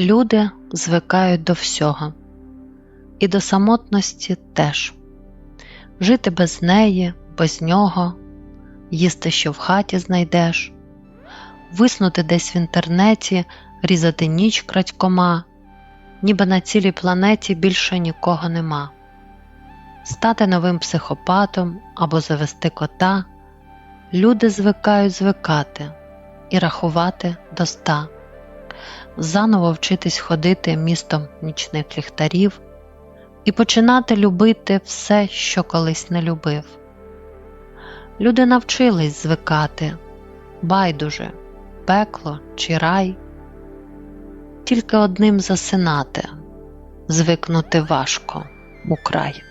Люди звикають до всього, і до самотності теж. Жити без неї, без нього, їсти, що в хаті знайдеш, виснути десь в інтернеті, різати ніч крадькома, ніби на цілій планеті більше нікого нема, стати новим психопатом або завести кота. Люди звикають звикати і рахувати до ста, заново вчитись ходити містом нічних ліхтарів і починати любити все, що колись не любив. Люди навчились звикати, байдуже, пекло чи рай, тільки одним засинати, звикнути важко украй.